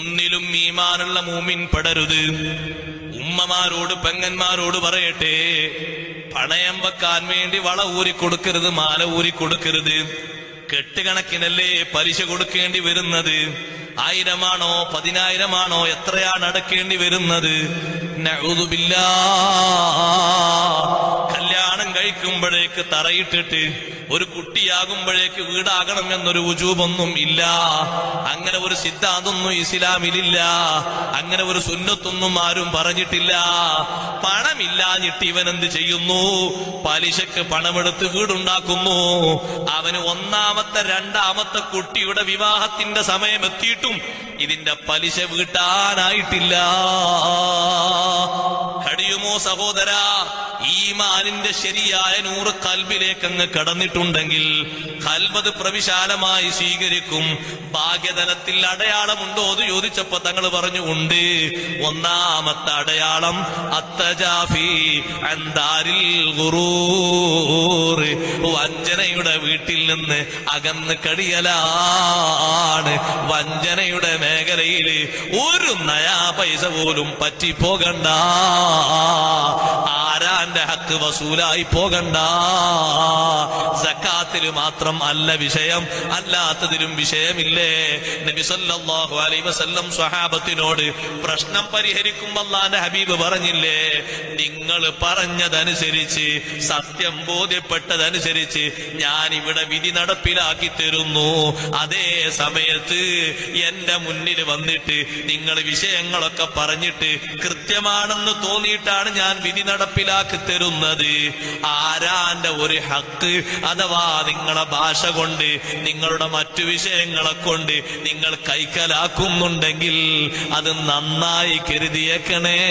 ഒന്നിലും ഈമാനുള്ള മൂമിൻ പെടരുത്. ഉമ്മമാരോട് പെങ്ങന്മാരോട് പറയട്ടെ. പണയം വെക്കാൻ വേണ്ടി വള ഊരി കൊടുക്കരുത് മാല ഊരി കൊടുക്കരുത്. കെട്ടുകണക്കിനല്ലേ പലിശ കൊടുക്കേണ്ടി വരുന്നത്? ആയിരമാണോ പതിനായിരമാണോ എത്രയാണ് അടക്കേണ്ടി വരുന്നത്. കല്യാണം കഴിക്കുമ്പോഴേക്ക് തറയിട്ടിട്ട് ഒരു കുട്ടിയാകുമ്പോഴേക്ക് വീടാകണം എന്നൊരു ഉജൂബൊന്നും ഇല്ല. അങ്ങനെ ഒരു സിദ്ധാന്തൊന്നും ഇസ്ലാമിലില്ല. അങ്ങനെ ഒരു സുന്നത്തൊന്നും ആരും പറഞ്ഞിട്ടില്ല. പണമില്ലാഞ്ഞിട്ട് ഇവൻ എന്ത് ചെയ്യുന്നു? പലിശക്ക് പണമെടുത്ത് വീടുണ്ടാക്കുന്നു. അവന് ഒന്നാമത്തെ രണ്ടാമത്തെ കുട്ടിയുടെ വിവാഹത്തിന്റെ സമയം എത്തിയിട്ടും ഇതിന്റെ പലിശ വീട്ടാനായിട്ടില്ല. സഹോദര ഈമാനിന്റെ ശരിയായ നൂറ് കൽബിലേക്ക് അങ്ങ് കടന്നിട്ടുണ്ടെങ്കിൽ കൽബത് പ്രവിശാലമായി സ്വീകരിക്കും. ഭാഗ്യതലത്തിൽ അടയാളമുണ്ടോ എന്ന് ചോദിച്ചപ്പോ തങ്ങൾ പറഞ്ഞു ഉണ്ട്. ഒന്നാമത്തെ അടയാളം അത്തജാഫി അന്താരിൽ ഗുറൂർ. വഞ്ചനയുടെ വീട്ടിൽ നിന്ന് അകന്ന് കടിയലാണ്. വഞ്ചനയുടെ മേഖലയിൽ ഒരു നയാ പൈസ പോലും പറ്റിപ്പോകണ്ട. ആരാന്റെ ഹക്ക് വസൂലായി പോകണ്ട. സക്കാത്തിൽ മാത്രം അല്ല വിഷയം അല്ലാത്തതിലും വിഷയമില്ലേ? നബി സല്ലല്ലാഹു അലൈഹി വസല്ലം സ്വഹാബത്തിനോട് പ്രശ്നം പരിഹരിക്കുമ്പോൾ അല്ലാന്റെ ഹബീബ് പറഞ്ഞില്ലേ? നിങ്ങൾ പറഞ്ഞതനുസരിച്ച് സത്യം ബോധ്യപ്പെട്ടതനുസരിച്ച് ഞാൻ ഇവിടെ വിധി നടപ്പിലാക്കി തരുന്നു. അതേ സമയത്ത് എന്റെ മുന്നിൽ വന്നിട്ട് നിങ്ങൾ വിഷയങ്ങളൊക്കെ പറഞ്ഞിട്ട് കൃത്യമാണെന്ന് തോന്നിയിട്ടാണ് ഞാൻ വിധി നടപ്പിലാക്കി തരുന്നത്? ആരാന്റെ ഒരു ഹക്ക്? അഥവാ നിങ്ങളെ ഭാഷ കൊണ്ട് നിങ്ങളുടെ മറ്റു വിഷയങ്ങളെ കൊണ്ട് നിങ്ങൾ കൈക്കലാക്കുന്നുണ്ടെങ്കിൽ അത് നന്നായി കരുതിയേക്കണേ.